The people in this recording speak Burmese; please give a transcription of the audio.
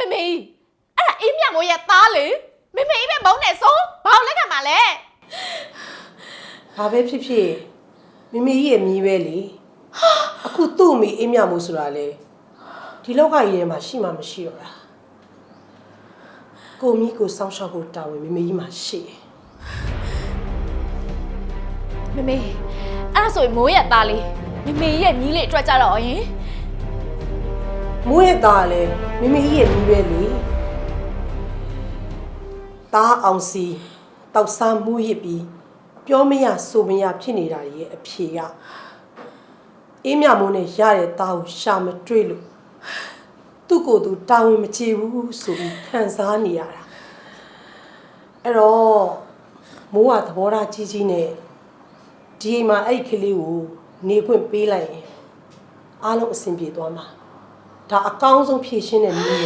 မမေကြီးအဲ့ဒါအေးမြမိုးရဲ့သားလေမမေကြီးပဲမုန်းနေဆိုဘာလို့လက်ခံမှာလဲဘာပဲဖြစ်ဖြစ်မိမိကြီးရဲ့မြည်ပဲလေအခုသူ့အမိအေးမြမို့ဆိုတာလေဒီလောကကြီးထဲမှာရှိမှမရှိတော့တာကိုမိကိုစောင့်ရှောက်ဖို့တာဝန်မိမိကြီးမှာရှိတယ်မမေအဲ့ဒါဆိုရင်မိုးရဲ့သားလေမမေကြီးရဲ့ညီးလေးအတွက်ကြတော့ရင် မိုးရဲ့သားကလည်းမိမိကြီးရဲ့မြည်ပဲလေသားအောင်စီတောက်စားမှုရစ်ပြီးပြောမရဆိုမရဖြစ်နေတာရဲ့အဖြေကအေးမြမိုးနဲ့ရတဲ့သားကိုရှာမတွေ့လို့သူ့ကိုယ်သူတာဝန်မချေဘူးဆိုပြီးခံစားနေရတာအဲ့တော့မိုးကသဘောထားကြီးကြီးနဲ့ဒီအိမ်မှာအဲ့ဒီကလေးကိုနေခွင့်ပေးလိုက်ရင်အားလုံးအဆင်ပြေသွားမှာ ဒါအကောင်းဆုံးဖြည့်ရှင်းတဲ့နည်းပဲ